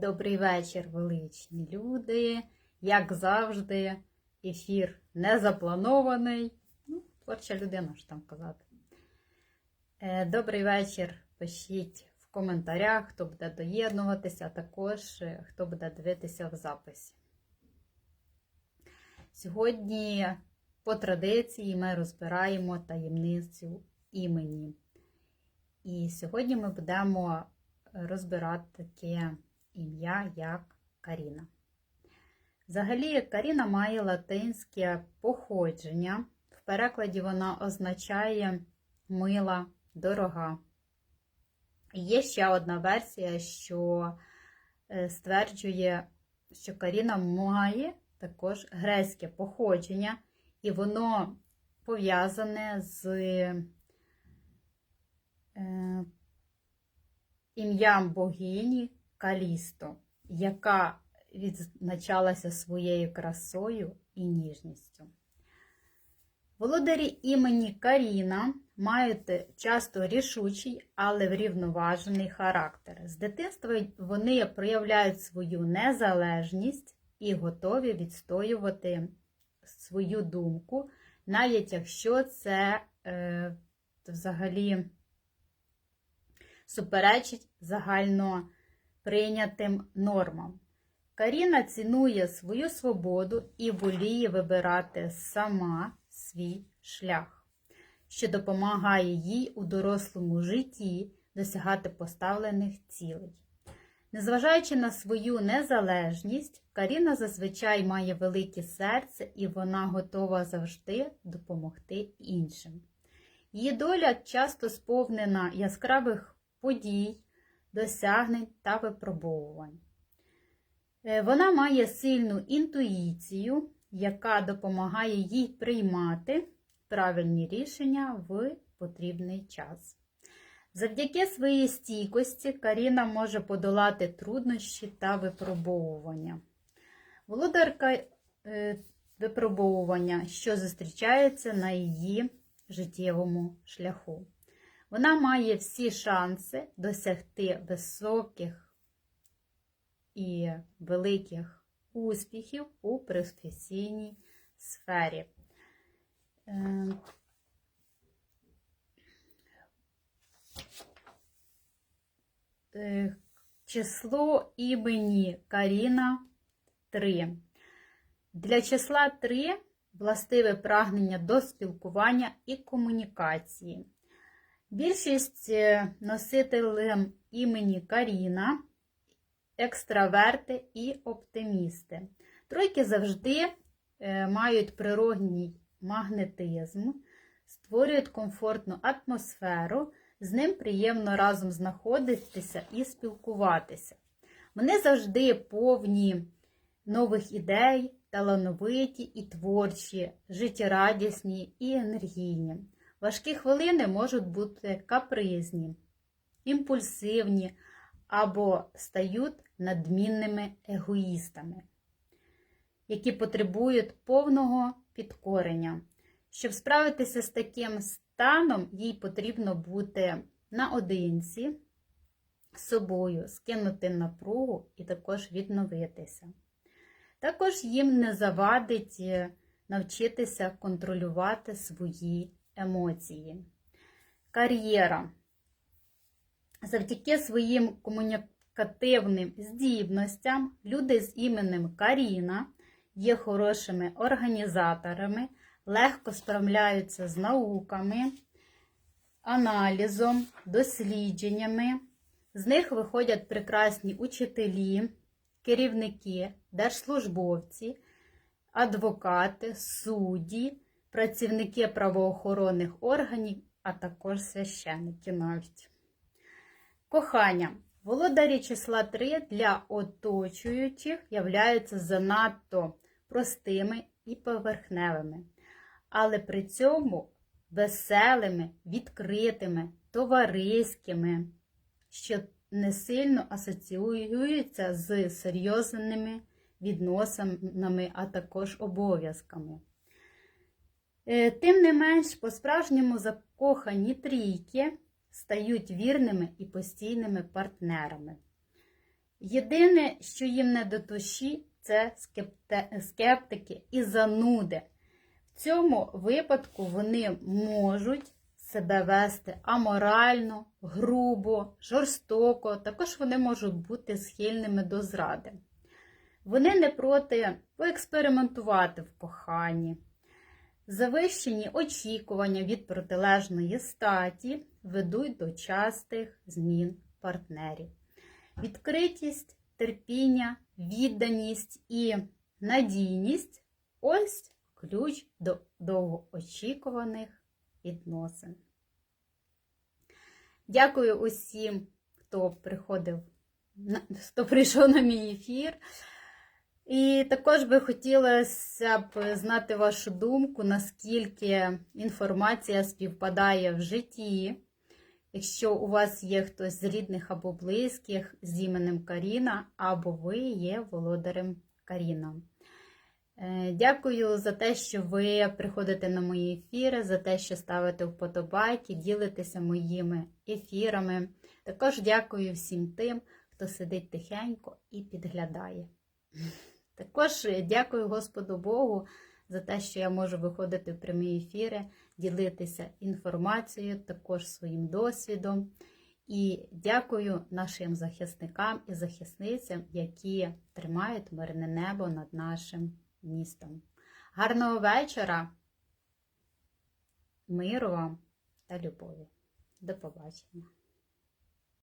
Добрий вечір, величні люди. Як завжди, ефір не запланований. Ну, творча людина, що там казати. Е, Добрий вечір. Пишіть в коментарях, хто буде доєднуватися, а також е, хто буде дивитися в записі. Сьогодні, по традиції, ми розбираємо таємницю імені. І сьогодні ми будемо розбирати таке ім'я, як Каріна. Взагалі, Каріна має латинське походження. В перекладі вона означає мила, дорога. Є ще одна версія, що е, стверджує, що Каріна має також грецьке походження, і воно пов'язане з е, ім'ям богині Калісто, яка відзначалася своєю красою і ніжністю. Володарі імені Каріна мають часто рішучий, але врівноважений характер. З дитинства вони проявляють свою незалежність і готові відстоювати свою думку, навіть якщо це е, взагалі суперечить загально прийнятим нормам. Каріна цінує свою свободу і воліє вибирати сама свій шлях, що допомагає їй у дорослому житті досягати поставлених цілей. Незважаючи на свою незалежність, Каріна зазвичай має велике серце і вона готова завжди допомогти іншим. Її доля часто сповнена яскравих подій, досягнень та випробовувань. Е, Вона має сильну інтуїцію, яка допомагає їй приймати правильні рішення в потрібний час. Завдяки своїй стійкості Каріна може подолати труднощі та випробовування. Володарка е, випробовування, що зустрічається на її життєвому шляху. Вона має всі шанси досягти високих і великих успіхів у професійній сфері. Е, е, Число імені Каріна 3. Для числа 3 властиве прагнення до спілкування і комунікації. Більшість е, носителем імені Каріна екстраверти і оптимісти. Тройки завжди е, мають природній магнетизм, створюють комфортну атмосферу, з ним приємно разом знаходитися і спілкуватися. Вони завжди повні нових ідей, талановиті і творчі, життєрадісні і енергійні. Важкі хвилини можуть бути капризні, імпульсивні або стають надмінними егоїстами, які потребують повного підкорення. Щоб справитися з таким станом, їй потрібно бути наодинці з собою, скинути напругу і також відновитися. Також їм не завадить навчитися контролювати свої емоції. Кар'єра. Завдяки своїм комунікативним здібностям люди з іменем Каріна є хорошими організаторами, легко справляються з науками, аналізом, дослідженнями. З них виходять прекрасні учителі, керівники, держслужбовці, адвокати, судді, працівники правоохоронних органів, а також священники навіть. Кохання. Володарі числа 3 для оточуючих являються занадто простими і поверхневими, але при цьому веселими, відкритими, товариськими, що не сильно асоціюються з серйозними відносинами, а також обов'язками. Е, Тим не менш, по-справжньому закохані трійки стають вірними і постійними партнерами. Єдине, що їм не до душі, це скептики і зануди. В цьому випадку вони можуть себе вести аморально, грубо, жорстоко, також вони можуть бути схильними до зради. Вони не проти поекспериментувати в коханні. Завищені очікування від протилежної статі ведуть до частих змін партнерів. Відкритість, терпіння, відданість і надійність ось ключ до довгоочікуваних відносин. Дякую усім, хто приходив, хто прийшов на мій ефір. І також би хотілося б знати вашу думку, наскільки інформація співпадає в житті. Якщо у вас є хтось з рідних або близьких з іменем Каріна, або ви є володарем Каріна. Е, Дякую за те, що ви приходите на мої ефіри, за те, що ставите вподобайки, ділитеся моїми ефірами. Також дякую всім тим, хто сидить тихенько і підглядає. Також е, дякую Господу Богу за те, що я можу виходити в прямі ефіри, ділитися інформацією, також своїм досвідом. І дякую нашим захисникам і захисницям, які тримають мирне небо над нашим містом. Гарного вечора, миру вам та любові. До побачення!